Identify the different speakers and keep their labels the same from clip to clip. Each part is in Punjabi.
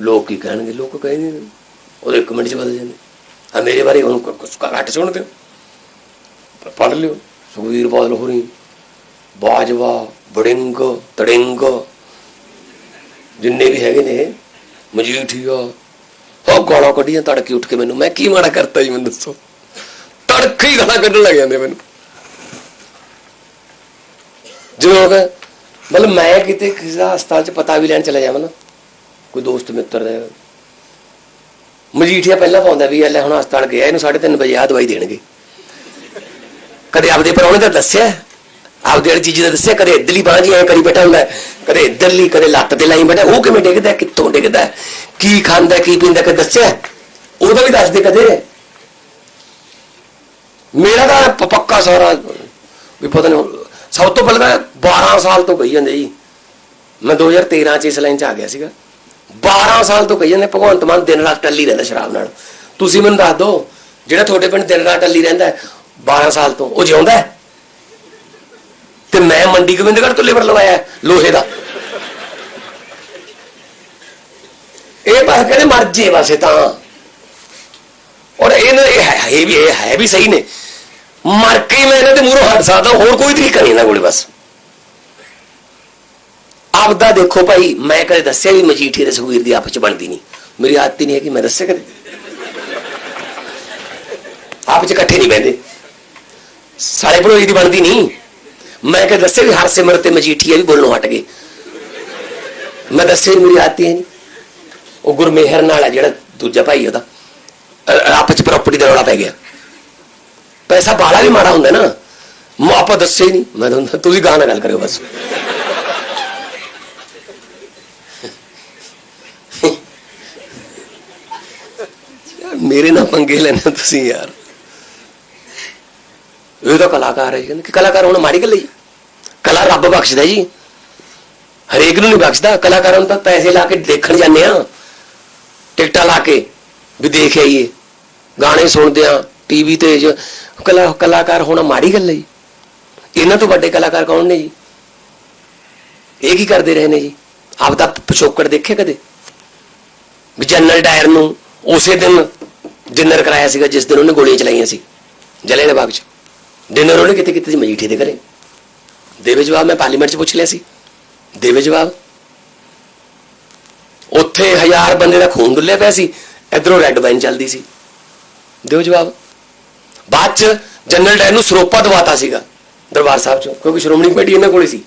Speaker 1: ਲੋਕ ਕੀ ਕਹਿਣਗੇ? ਲੋਕ ਕਹਿੰਦੇ ਨੇ। ਉਹਦੇ ਇੱਕ ਮਿੰਟ ਚ ਬਦਲ ਜਾਂਦੇ। ਆ ਮੇਰੇ ਬਾਰੇ ਹੁਣ ਕੁ- ਘੱਟ ਸੁਣਦੇ ਹੋ ਪੜ੍ਹ ਲਿਓ। ਸੁਖਵੀਰ ਬਾਦਲ ਹੋਰੀ, ਬਾਜਵਾ ਬੜਿੰਗ ਤੜਿੰਗ, ਜਿੰਨੇ ਵੀ ਹੈਗੇ ਨੇ, ਮਜੀਠੀਆ, ਉਹ ਗਾਲਾਂ ਕੱਢੀਆਂ ਤੜਕੇ ਉੱਠ ਕੇ ਮੈਨੂੰ। ਮੈਂ ਕੀ ਮਾੜਾ ਕਰਤਾ ਜੀ, ਮੈਨੂੰ ਦੱਸੋ। ਤੜਕੇ ਹੀ ਗਾਲਾਂ ਕੱਢਣ ਲੱਗ ਜਾਂਦੇ ਮੈਨੂੰ। ਜਦੋਂ ਮਤਲਬ ਮੈਂ ਕਿਤੇ ਕਿਸੇ ਦਾ ਹਸਪਤਾਲ ਚ ਪਤਾ ਵੀ ਲੈਣ ਚਲਾ ਜਾਵਾਂ ਨਾ ਕੋਈ ਦੋਸਤ ਮਿੱਤਰ ਦਾ। ਮਜੀਠੀਆ ਪਹਿਲਾਂ ਪਾਉਂਦਾ ਵੀ ਇਹ ਲੈ ਹੁਣ ਹਸਪਤਾਲ ਗਿਆ, ਇਹਨੂੰ 3:30 ਵਜੇ ਆ ਦਵਾਈ ਦੇਣਗੇ। ਕਦੇ ਆਪਦੇ ਪਰੌਣੇ ਦਾ ਦੱਸਿਆ, ਆਪਦੇ ਵਾਲੀ ਚੀਜ਼ ਦਾ ਦੱਸਿਆ, ਕਦੇ ਇੱਧਰਲੀ ਬਾਂਹ ਜੀ ਐ ਕਰੀ ਬੈਠਾ ਹੁੰਦਾ, ਕਦੇ ਇੱਧਰਲੀ, ਕਦੇ ਲੱਤ ਤੇ ਲਾਈ ਬੈਠਾ, ਉਹ ਕਿਵੇਂ ਡਿੱਗਦਾ, ਕਿੱਥੋਂ ਡਿੱਗਦਾ, ਕੀ ਖਾਂਦਾ, ਕੀ ਪੀਂਦਾ, ਕਦੇ ਦੱਸਿਆ? ਉਹਦਾ ਵੀ ਦੱਸਦੇ ਕਦੇ। ਮੇਰਾ ਤਾਂ ਪੱਕਾ ਸਾਰਾ, ਵੀ ਪਤਾ ਨਹੀਂ ਸਭ ਤੋਂ ਪਹਿਲਾਂ ਤਾਂ 12 ਸਾਲ ਤੋਂ ਗਈ ਜਾਂਦੇ ਜੀ। ਮੈਂ 2013 ਚ ਇਸ ਲਾਈਨ ਚ ਆ ਗਿਆ ਸੀਗਾ। 12 ਸਾਲ ਤੋਂ ਕਹੀ ਜਾਂਦੇ ਭਗਵੰਤ ਮਾਨ ਦਿਨ ਰਾਤ ਟੱਲੀ ਰਹਿੰਦਾ ਸ਼ਰਾਬ ਨਾਲ। ਤੁਸੀਂ ਮੈਨੂੰ ਦੱਸ ਦਿਓ ਜਿਹੜਾ ਤੁਹਾਡੇ ਪਿੰਡ ਦਿਨ ਰਾਤ ਟੱਲੀ ਰਹਿੰਦਾ ਹੈ, 12 ਸਾਲ ਤੋਂ ਉਹ ਜਿਉਂਦਾ ਹੈ? ਤੇ ਮੈਂ ਮੰਡੀ ਗੋਬਿੰਦਗੜ੍ਹ ਤੋਂ ਲੇਬਰ ਲਵਾਇਆ ਲੋਹੇ ਦਾ। ਇਹ ਬਸ ਕਹਿੰਦੇ ਮਰ ਜੇ ਬਸ ਤਾਂ। ਔਰ ਇਹਨਾਂ ਇਹ ਹੈ ਇਹ ਵੀ ਇਹ ਹੈ ਵੀ ਸਹੀ ਨੇ। ਮਰ ਕੇ ਹੀ ਮੈਂ ਇਹਨਾਂ ਦੇ ਮੂਹਰੋਂ ਹਟ ਸਕਦਾ ਹੋਰ ਕੋਈ ਤਰੀਕਾ ਨਹੀਂ ਇਹਨਾਂ ਕੋਲੇ ਬਸ। ਆਪਦਾ ਦੇਖੋ ਭਾਈ, ਮੈਂ ਕਦੇ ਦੱਸਿਆ ਵੀ ਮਜੀਠੀ ਤੇ ਸੁਖਵੀਰ ਦੀ ਆਪਸ ਚ ਬਣਦੀ ਨਹੀਂ। ਮੇਰੀ ਆਦਤ ਹੀ ਨਹੀਂ ਹੈ ਕਿ ਮੈਂ ਦੱਸਿਆ ਕਦੇ? ਆਪਸ ਚ ਇਕੱਠੇ ਨਹੀਂ ਬਹਿੰਦੇ। ਸਾਲੇ ਭੜੋਈ ਦੀ ਬਣਦੀ ਨਹੀਂ। ਮੈਂ ਕਦੇ ਦੱਸਿਆ ਵੀ ਹਰਸਿਮਰਤ ਤੇ ਮਜੀਠੀਆ ਵੀ ਬੋਲਣੋਂ ਹਟ ਗਏ। ਮੈਂ ਦੱਸਿਆ ਹੀ ਮੇਰੀ ਆਦਤ ਹੀ ਹੈ ਨਹੀਂ। ਉਹ ਗੁਰਮੇਹਰ ਨਾਲ ਹੈ ਜਿਹੜਾ ਦੂਜਾ ਭਾਈ ਉਹਦਾ। ਅ- ਆਪਸ ਚ ਪ੍ਰਾਪਰਟੀ ਦਾ ਰੌਲਾ ਪੈ ਗਿਆ। ਪੈਸਾ ਬਾਲਾ ਵੀ ਮਾੜਾ ਹੁੰਦਾ ਨਾ। ਮੈਂ ਆਪਾਂ ਦੱਸੇ ਹੀ ਨਹੀਂ। ਮੈਂ ਤੁਹਾਨੂੰ ਤੁਸੀਂ ਗਾਣਾ ਗੱਲ ਕਰਿਓ ਬਸ। ਮੇਰੇ ਨਾਲ ਪੰਗੇ ਲੈਣਾ ਤੁਸੀਂ ਯਾਰ। ਇਹ ਤਾਂ ਕਲਾਕਾਰ ਹੈ ਕਹਿੰਦੇ ਕਿ ਕਲਾਕਾਰ ਹੋਣਾ ਮਾੜੀ ਗੱਲ ਹੈ ਜੀ। ਕਲਾ ਰੱਬ ਬਖਸ਼ਦਾ ਜੀ। ਹਰੇਕ ਨੂੰ ਨਹੀਂ ਬਖਸ਼ਦਾ। ਕਲਾਕਾਰਾਂ ਨੂੰ ਤਾਂ ਪੈਸੇ ਲਾ ਕੇ ਦੇਖਣ ਜਾਂਦੇ ਆ ਟਿਕਟਾਂ ਲਾ ਕੇ ਵੀ ਦੇਖ ਆਈਏ। ਗਾਣੇ ਸੁਣਦੇ ਆ ਟੀਵੀ ਤੇ ਜੋ ਕਲਾ, ਕਲਾਕਾਰ ਹੋਣਾ ਮਾੜੀ ਗੱਲ ਹੈ ਜੀ। ਇਹਨਾਂ ਤੋਂ ਵੱਡੇ ਕਲਾਕਾਰ ਕੌਣ ਨੇ ਜੀ? ਇਹ ਕੀ ਕਰਦੇ ਰਹੇ ਨੇ ਜੀ? ਆਪ ਦਾ ਪਿਛੋਕੜ ਦੇਖੇ ਕਦੇ? ਵੀ ਜਨਰਲ ਡਾਇਰ ਨੂੰ ਉਸੇ ਦਿਨ ਡਿਨਰ ਕਰਾਇਆ ਸੀਗਾ, ਜਿਸ ਦਿਨ ਉਹਨੇ ਗੋਲੀਆਂ ਚਲਾਈਆਂ ਸੀ ਜਲਿਆਂਵਾਲੇ ਬਾਗ 'ਚ। ਡਿਨਰ ਉਹਨੇ ਕਿਤੇ ਕਿਤੇ ਮਜੀਠੇ ਦੇ ਘਰੇ। ਦੇਵੇ ਜਵਾਬ, ਮੈਂ ਪਾਰਲੀਮੈਂਟ 'ਚ ਪੁੱਛ ਲਿਆ ਸੀ। ਦੇਵੇ ਜਵਾਬ, ਉੱਥੇ ਹਜ਼ਾਰ ਬੰਦੇ ਦਾ ਖੂਨ ਡੁੱਲਿਆ ਪਿਆ ਸੀ, ਇਧਰੋਂ ਰੈੱਡ ਵਾਈਨ ਚੱਲਦੀ ਸੀ। ਦਿਓ ਜਵਾਬ। ਬਾਅਦ 'ਚ ਜਨਰਲ ਡਾਇਰ ਨੂੰ ਸਰੋਪਾ ਦਵਾਤਾ ਸੀਗਾ, ਦਰਬਾਰ ਸਾਹਿਬ 'ਚੋਂ, ਕਿਉਂਕਿ ਸ਼੍ਰੋਮਣੀ ਕਮੇਟੀ ਇਹਨਾਂ ਕੋਲੇ ਸੀ।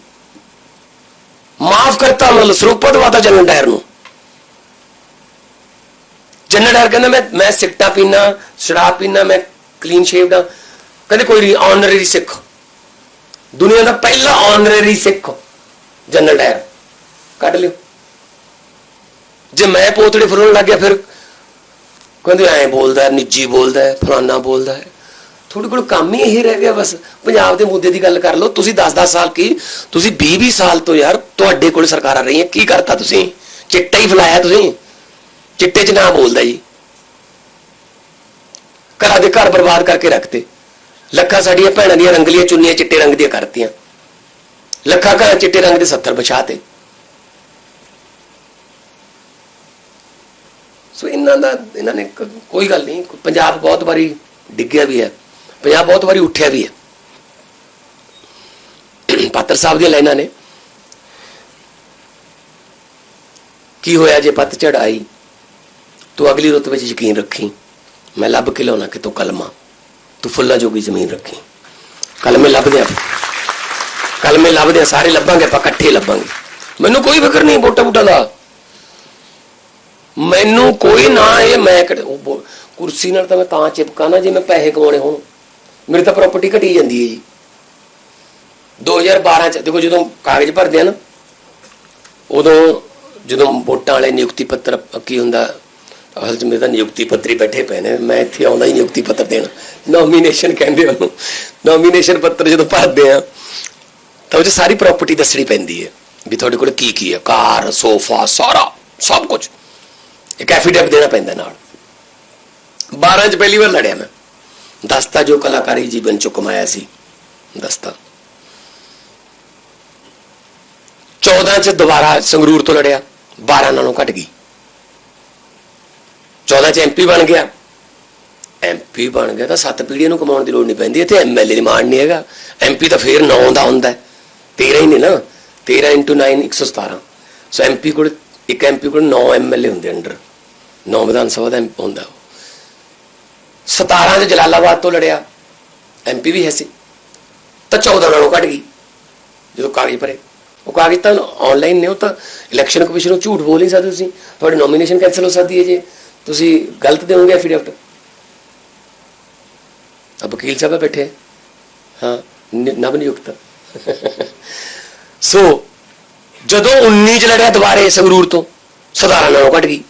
Speaker 1: ਮਾਫ ਕਰਤਾ, ਮਤਲਬ ਸਰੋਪਾ ਦਵਾਤਾ ਜਨਰਲ ਡਾਇਰ ਨੂੰ। ਜਨਰਲ ਡਾਇਰ ਕਹਿੰਦਾ, ਮੈਂ ਮੈਂ ਸਿਗਟਾ ਪੀਣਾ ਸ਼ਰਾਬ ਪੀਣਾ ਮੈਂ ਕਲੀਨ ਸ਼ੇਵਡ ਆ। ਕਹਿੰਦੇ, ਕੋਈ ਨਹੀਂ ਸਿੱਖ। ਦੁਨੀਆ ਦਾ ਪਹਿਲਾ ਆਨਰਰੀ ਸਿੱਖ, ਜਨਰਲ ਡਾਇਰ ਕੱਢ ਲਿਓ। ਜੇ ਮੈਂ ਪੋਤੜੇ ਫਰੋਣ ਲੱਗ ਗਿਆ, ਫਿਰ ਕਹਿੰਦੇ, ਐਂ ਬੋਲਦਾ, ਨਿੱਜੀ ਬੋਲਦਾ ਫਲਾਨਾ ਬੋਲਦਾ ਹੈ। ਤੁਹਾਡੇ ਕੋਲ ਕੰਮ ਹੀ ਇਹ ਰਹਿ ਗਿਆ ਬਸ। ਪੰਜਾਬ ਦੇ ਮੁੱਦੇ ਦੀ ਗੱਲ ਕਰ ਲਓ। ਤੁਸੀਂ 10-10 ਸਾਲ ਕੀ, ਤੁਸੀਂ 20-20 ਸਾਲ ਤੋਂ ਯਾਰ ਤੁਹਾਡੇ ਕੋਲ ਸਰਕਾਰਾਂ ਰਹੀਆਂ। ਕੀ ਕਰਤਾ ਤੁਸੀਂ? ਚਿੱਟਾ ਹੀ ਫਲਾਇਆ ਤੁਸੀਂ। ਚਿੱਟੇ 'ਚ ਨਾ ਬੋਲਦਾ ਜੀ। ਘਰਾਂ ਦੇ ਘਰ ਬਰਬਾਦ ਕਰਕੇ ਰੱਖਤੇ। ਲੱਖਾਂ ਸਾਡੀਆਂ ਭੈਣਾਂ ਦੀਆਂ ਰੰਗਲੀਆਂ ਚੁੰਨੀਆਂ ਚਿੱਟੇ ਰੰਗ ਦੀਆਂ ਕਰਤੀਆਂ। ਲੱਖਾਂ ਘਰਾਂ ਚਿੱਟੇ ਰੰਗ ਦੇ 70 ਵਿਛਾਤੇ। ਸੋ ਇਹਨਾਂ ਦਾ ਇਹਨਾਂ ਨੇ ਕੋਈ ਗੱਲ ਨਹੀਂ। ਪੰਜਾਬ ਬਹੁਤ ਵਾਰੀ ਡਿੱਗਿਆ ਵੀ ਹੈ। ਪੰਜਾਬ ਬਹੁਤ ਵਾਰੀ ਉੱਠਿਆ ਵੀ ਹੈ। ਪਾਤਰ ਸਾਹਿਬ ਦੀਆਂ ਲਾਈਨਾਂ ਨੇ। ਕੀ ਹੋਇਆ ਜੇ ਪੱਤ ਆਈ? ਤੂੰ ਅਗਲੀ ਰੁੱਤ ਵਿੱਚ ਯਕੀਨ ਰੱਖੀ। ਮੈਂ ਲੱਭ ਕੇ ਲਿਆਉਣਾ ਕਿ ਤੂੰ ਕਲਮਾ। ਤੂੰ ਫੁੱਲਾਂ ਜੋਗੀ ਜ਼ਮੀਨ ਰੱਖੀ। ਕਲਮੇ ਲੱਭਦੇ ਆ ਕਲਮੇ ਲੱਭਦੇ ਆ ਸਾਰੇ ਲੱਭਾਂਗੇ, ਆਪਾਂ ਇਕੱਠੇ ਲੱਭਾਂਗੇ। ਮੈਨੂੰ ਕੋਈ ਫਿਕਰ ਨਹੀਂ ਬੋਟਾ ਬੂਟਾ ਦਾ। ਮੈਨੂੰ ਕੋਈ ਨਾ ਇਹ ਮੈਂ ਕੁਰਸੀ ਨਾਲ ਤਾਂ ਮੈਂ ਤਾਂ ਚਿਪਕਾ ਨਾ ਜੇ ਮੈਂ ਪੈਸੇ ਕਮਾਉਣੇ ਹੋਣ। ਮੇਰੀ ਤਾਂ ਪ੍ਰਾਪਰਟੀ ਘਟੀ ਜਾਂਦੀ ਹੈ ਜੀ। 2012 ਚ ਦੇਖੋ ਜਦੋਂ ਕਾਗਜ਼ ਭਰਦੇ ਆ ਨਾ, ਉਦੋਂ ਜਦੋਂ ਵੋਟਾਂ ਵਾਲੇ ਨਿਯੁਕਤੀ ਪੱਤਰ ਕੀ ਹੁੰਦਾ ਅਸਲ ਚ ਮੇਰੇ ਤਾਂ ਨਿਯੁਕਤੀ ਪੱਤਰੀ ਬੈਠੇ ਪਏ ਨੇ। ਮੈਂ ਇੱਥੇ ਆਉਂਦਾ ਹੀ ਨਿਯੁਕਤੀ ਪੱਤਰ ਦੇਣ। ਨੋਮੀਨੇਸ਼ਨ ਕਹਿੰਦੇ ਉਹਨੂੰ। ਨੋਮੀਨੇਸ਼ਨ ਪੱਤਰ ਜਦੋਂ ਭਰਦੇ ਆ, ਤਾਂ ਉਹ 'ਚ ਸਾਰੀ ਪ੍ਰਾਪਰਟੀ ਦੱਸਣੀ ਪੈਂਦੀ ਹੈ ਵੀ ਤੁਹਾਡੇ ਕੋਲ ਕੀ ਕੀ ਹੈ। ਕਾਰ, ਸੋਫਾ, ਸਾਰਾ, ਸਭ ਕੁਝ। ਇੱਕ ਐਫੀਡੈਵਿਟ ਦੇਣਾ ਪੈਂਦਾ ਨਾਲ। 12 ਚ ਪਹਿਲੀ ਵਾਰ ਲੜਿਆ ਮੈਂ। ਦਸਤਾ ਜੋ ਕਲਾਕਾਰੀ ਜੀਵਨ ਚ ਕਮਾਇਆ ਸੀ, ਦਸਤਾ। 14 ਚ ਦੁਬਾਰਾ ਸੰਗਰੂਰ ਤੋਂ ਲੜਿਆ। 12 ਨਾਲੋਂ ਘਟ ਗਈ। 14 ਚ ਐਮਪੀ ਬਣ ਗਿਆ। ਐਮਪੀ ਬਣ ਗਿਆ ਤਾਂ ਸੱਤ ਪੀੜ੍ਹੀਆਂ ਨੂੰ ਕਮਾਉਣ ਦੀ ਲੋੜ ਨਹੀਂ ਪੈਂਦੀ। ਇੱਥੇ ਐਮਐਲਏ ਦੀ ਮਾਣ ਨਹੀਂ ਹੈਗਾ। ਐਮਪੀ ਤਾਂ ਫੇਰ 9 ਦਾ ਹੁੰਦਾ ਹੈ। 13 ਹੀ ਨੇ ਨਾ। 13 9 117 ਸੋ ਐਮਪੀ ਕੋਲ, ਇੱਕ ਐਮਪੀ ਕੋਲ 9 ਐਮਐਲਏ ਹੁੰਦੇ ਅੰਡਰ 9 ਵਿਧਾਨ ਸਭਾ ਦਾ MP ਹੁੰਦਾ ਉਹ। 17 ਚ ਜਲਾਲਾਬਾਦ ਤੋਂ ਲੜਿਆ। ਐਮਪੀ ਵੀ ਹੈ ਸੀ। ਤਾਂ 14 ਨਾਲੋਂ ਘਟ ਗਈ। ਜਦੋਂ ਕਾਗਜ਼ ਭਰੇ। ਉਹ ਕਾਗਜ਼ ਤਾਂ ਆਨਲਾਈਨ ਨੇ। ਉਹ ਤਾਂ ਇਲੈਕਸ਼ਨ ਕਮਿਸ਼ਨ ਨੂੰ ਝੂਠ ਬੋਲ ਨਹੀਂ ਸਕਦੇ ਤੁਸੀਂ। ਤੁਹਾਡੀ ਨੋਮੀਨੇਸ਼ਨ ਕੈਨਸਲ ਹੋ ਸਕਦੀ ਹੈ ਜੇ। ਤੁਸੀਂ ਗਲਤ ਦੇਵੋਗੇ ਐਫੀਡੇਵਿਟ ਆ ਵਕੀਲ ਸਾਹਿਬ ਬੈਠੇ ਹਾਂ ਨਵ ਨਿਯੁਕਤ। ਸੋ, ਜਦੋਂ 19 ਚ ਲੜਿਆ ਦੁਬਾਰੇ ਸੰਗਰੂਰ ਤੋਂ, ਸਧਾਰਨ ਨਾਲੋਂ ਘਟ ਗਈ।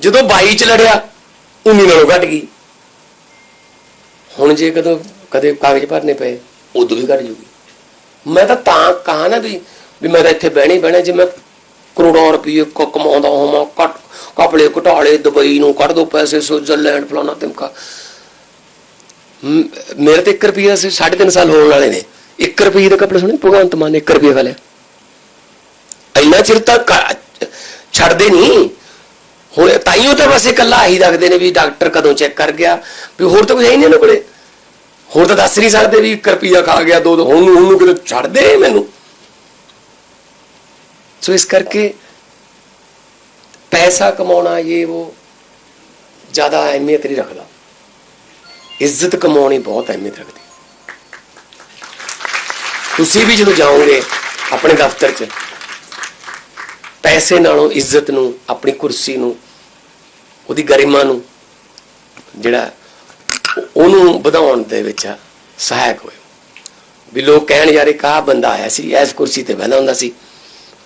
Speaker 1: ਜਦੋਂ 22 ਚ ਲੜਿਆ 19 ਨਾਲੋਂ ਘਟ ਗਈ। ਹੁਣ ਜੇ ਕਦੋਂ, ਕਦੇ ਕਾਗਜ਼ ਭਰਨੇ ਪਏ, ਉਦੋਂ ਵੀ ਘਟ ਜੂਗੀ। ਮੈਂ ਤਾਂ ਤਾਂ ਕਹਾ ਨਾ ਵੀ ਵੀ ਮੈਂ ਤਾਂ ਇੱਥੇ ਬਹਿਣਾ ਹੀ ਬਹਿਣਾ, ਜੇ ਮੈਂ ਕਰੋੜਾਂ ਰੁਪਏ ਕ- ਕਮਾਉਂਦਾ ਹੋਵਾਂ ਕੱਟ ਕਪੜੇ ਘਟਾਲੇ, ਦੁਬਈ ਨੂੰ ਕੱਢ ਦੋ ਪੈਸੇ ਸਵਿਟਜ਼ਰਲੈਂਡ, ਫਲਾਣਾ ਤਿਮਕਾ। ਮੇਰੇ ਤੇ 1 ਰੁਪਿਆ ਸੀ 3.5 ਸਾਲ ਹੋਣ ਵਾਲੇ ਨੇ। 1 ਰੁਪਏ ਦੇ ਕੱਪੜੇ ਸੁਣੇ, ਭਗਵੰਤ ਮਾਨ 1 ਰੁਪਏ ਵਾਲੇ। ਇੰਨਾ ਚਿਰ ਤੱਕ ਛੱਡਦੇ ਨਹੀਂ ਹੁਣ ਤਾਈਓ ਤਾਂ ਬਸ ਇਕੱਲਾ ਹੀ ਰੱਖਦੇ ਨੇ ਵੀ ਡਾਕਟਰ ਕਦੋਂ ਚੈੱਕ ਕਰ ਗਿਆ, ਵੀ ਹੋਰ ਤਾਂ ਕੁਝ ਹੈ ਨਹੀਂ ਉਹਨਾਂ ਕੋਲੇ। ਹੋਰ ਤਾਂ ਦੱਸ ਨਹੀਂ ਸਕਦੇ ਵੀ 1 ਰੁਪਿਆ ਖਾ ਗਿਆ, ਦੋ ਦੋ, ਹੁਣ ਨੂੰ ਕਿਤੇ ਛੱਡਦੇ ਮੈਨੂੰ। ਸੋ ਇਸ ਕਰਕੇ ਪੈਸਾ ਕਮਾਉਣਾ ਇਹ ਉਹ ਜ਼ਿਆਦਾ ਅਹਿਮੀਅਤ ਨਹੀਂ ਰੱਖਦਾ। ਇੱਜ਼ਤ ਕਮਾਉਣੀ ਬਹੁਤ ਅਹਿਮੀਅਤ ਰੱਖਦੀ। ਤੁਸੀਂ ਵੀ ਜਦੋਂ ਜਾਓਗੇ ਆਪਣੇ ਦਫ਼ਤਰ 'ਚ, ਪੈਸੇ ਨਾਲੋਂ ਇੱਜ਼ਤ ਨੂੰ, ਆਪਣੀ ਕੁਰਸੀ ਨੂੰ, ਉਹਦੀ ਗਰਿਮਾ ਨੂੰ, ਜਿਹੜਾ ਉਹਨੂੰ ਵਧਾਉਣ ਦੇ ਵਿੱਚ ਸਹਾਇਕ ਹੋਏ ਵੀ ਲੋਕ ਕਹਿਣ, ਯਾਰ, ਇੱਕ ਆਹ ਬੰਦਾ ਆਇਆ ਸੀ, ਇਸ ਕੁਰਸੀ ਤੇ ਬਹਿੰਦਾ ਹੁੰਦਾ ਸੀ।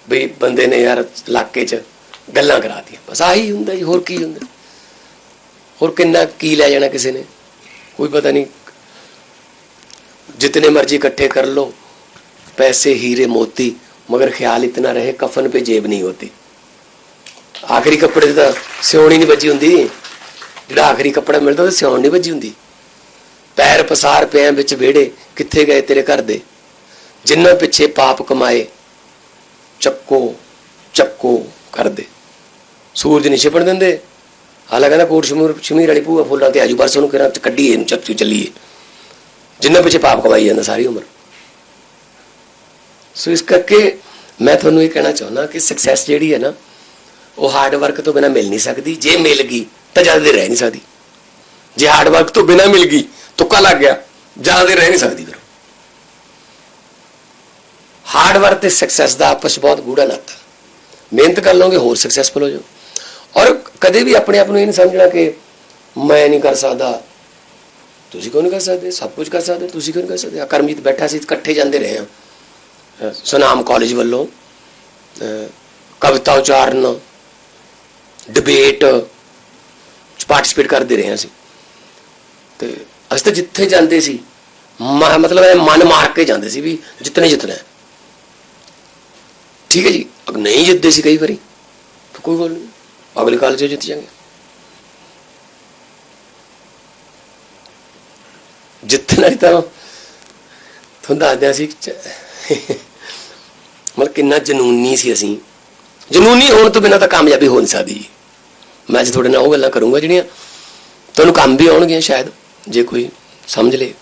Speaker 1: ਵੀ ਬੰਦੇ ਨੇ ਯਾਰ, ਇਲਾਕੇ 'ਚ ਗੱਲਾਂ ਕਰਾਤੀਆਂ ਬਸ ਆਹੀ ਹੁੰਦਾ ਜੀ ਹੋਰ ਕੀ ਹੁੰਦਾ ਹੋਰ ਕਿੰਨਾ ਕੀ ਲੈ ਜਾਣਾ ਕਿਸੇ ਨੇ ਕੋਈ ਪਤਾ ਨਹੀਂ जितने मर्जी इकट्ठे कर लो पैसे हीरे मोती मगर ख्याल इतना रहे कफन पे जेब नहीं होती ਆਖਰੀ ਕੱਪੜੇ ਤੇ ਤਾਂ ਸਿਉਣੀ ਨਹੀਂ ਵੱਜੀ ਹੁੰਦੀ ਜਿਹੜਾ ਆਖਰੀ ਕੱਪੜਾ ਮਿਲਦਾ ਉਹ ਸਿਉਣ ਨਹੀਂ ਵੱਜੀ ਹੁੰਦੀ ਪੈਰ ਪਸਾਰ ਪਿਆਂ ਵਿੱਚ ਵਿਹੜੇ ਕਿੱਥੇ ਗਏ ਤੇਰੇ ਘਰ ਦੇ ਜਿੰਨਾ ਪਿੱਛੇ ਪਾਪ ਕਮਾਏ ਚੱਕੋ ਚੱਕੋ ਕਰਦੇ ਸੂਰਜ ਨਹੀਂ ਛਿਪਣ ਦਿੰਦੇ। ਹਾਲਾ ਕਹਿੰਦਾ ਕੋਟ ਸ਼ਮੂਰ ਸ਼ਮੀਰ ਵਾਲੀ ਭੂਆ ਫੁੱਲਾਂ ਤੇ ਆਜੂ ਪਰਸੋਂ ਉਹਨੂੰ ਕਿਹੜਾ ਕੱਢੀਏ ਇਹਨੂੰ ਚੱਤੂ ਚੱਲੀਏ। ਜਿੰਨਾ ਪਿੱਛੇ ਪਾਪ ਕਮਾਈ ਜਾਂਦਾ ਸਾਰੀ ਉਮਰ। ਸੋ ਇਸ ਕਰਕੇ ਮੈਂ ਤੁਹਾਨੂੰ ਇਹ ਕਹਿਣਾ ਚਾਹੁੰਦਾ ਕਿ ਸਕਸੈਸ ਜਿਹੜੀ ਹੈ ਨਾ, ਉਹ ਹਾਰਡ ਵਰਕ ਤੋਂ ਬਿਨਾ ਮਿਲ ਨਹੀਂ ਸਕਦੀ। ਜੇ ਮਿਲ ਗਈ, ਤਾਂ ਜ਼ਿਆਦਾ ਦੇਰ ਰਹਿ ਨਹੀਂ ਸਕਦੀ। ਜੇ ਹਾਰਡ ਵਰਕ ਤੋਂ ਬਿਨਾ ਮਿਲ ਗਈ, ਤੁੱਕਾ ਲੱਗ ਗਿਆ, ਜ਼ਿਆਦਾ ਦੇਰ ਰਹਿ ਨਹੀਂ ਸਕਦੀ ਫਿਰ। ਹਾਰਡ ਵਰਕ ਤੇ ਸਕਸੈਸ ਦਾ ਆਪਸ 'ਚ ਬਹੁਤ ਗੂੜਾ ਨਾਤਾ। ਮਿਹਨਤ ਕਰ ਲਓਗੇ, ਹੋਰ ਸਕਸੈਸਫੁਲ ਹੋ ਜਾਓ ਔਰ ਕਦੇ ਵੀ ਆਪਣੇ ਆਪ ਨੂੰ ਇਹ ਨਹੀਂ ਸਮਝਣਾ ਕਿ ਮੈਂ ਨਹੀਂ ਕਰ ਸਕਦਾ। ਤੁਸੀਂ ਕਿਉਂ ਨਹੀਂ ਕਰ ਸਕਦੇ? ਸਭ ਕੁਝ ਕਰ ਸਕਦੇ। ਤੁਸੀਂ ਕਿਉਂ ਨਹੀਂ ਕਰ ਸਕਦੇ? ਆਹ ਕਰਮਜੀਤ ਬੈਠਾ ਸੀ, ਇਕੱਠੇ ਜਾਂਦੇ ਰਹੇ ਆ। ਸੁਨਾਮ ਕਾਲਜ ਵੱਲੋਂ। ਕਵਿਤਾ ਉਚਾਰਨ ਡਿਬੇਟ ਚ ਪਾਰਟਿਸਿਪੇਟ ਕਰਦੇ ਰਹੇ ਹਾਂ ਅਸੀਂ। ਤੇ ਅਸੀਂ ਤਾਂ ਜਿੱਥੇ ਜਾਂਦੇ ਸੀ, ਮ- ਮਤਲਬ ਇਹ ਮਨ ਮਾਰ ਕੇ ਜਾਂਦੇ ਸੀ ਵੀ ਜਿੱਤਨੇ ਜਿੱਤਣਾ। ਠੀਕ ਹੈ ਜੀ? ਅਗ ਨਹੀਂ ਜਿੱਤਦੇ ਸੀ ਕਈ ਵਾਰੀ ਕੋਈ ਗੱਲ ਨਹੀਂ। ਅਗਲੇ ਕਾਲ 'ਚ ਜਿੱਤ ਜਾਵਾਂਗੇ ਜਿੱਤਣਾ ਹੀ ਤਾਂ ਤੁਹਾਨੂੰ ਦੱਸਦਿਆਂ ਸੀ ਮਤਲਬ ਕਿੰਨਾ ਜਨੂਨੀ ਸੀ ਅਸੀਂ। ਜਨੂਨੀ ਹੋਣ ਤੋਂ ਬਿਨਾਂ ਤਾਂ ਕਾਮਯਾਬੀ ਹੋ ਨਹੀਂ ਸਕਦੀ। ਜੀ। ਮੈਂ ਅੱਜ ਤੁਹਾਡੇ ਨਾਲ ਉਹ ਗੱਲਾਂ ਕਰੂੰਗਾ ਜਿਹੜੀਆਂ ਤੁਹਾਨੂੰ ਕੰਮ ਵੀ ਆਉਣਗੀਆਂ ਸ਼ਾਇਦ, ਜੇ ਕੋਈ ਸਮਝ ਲੇ।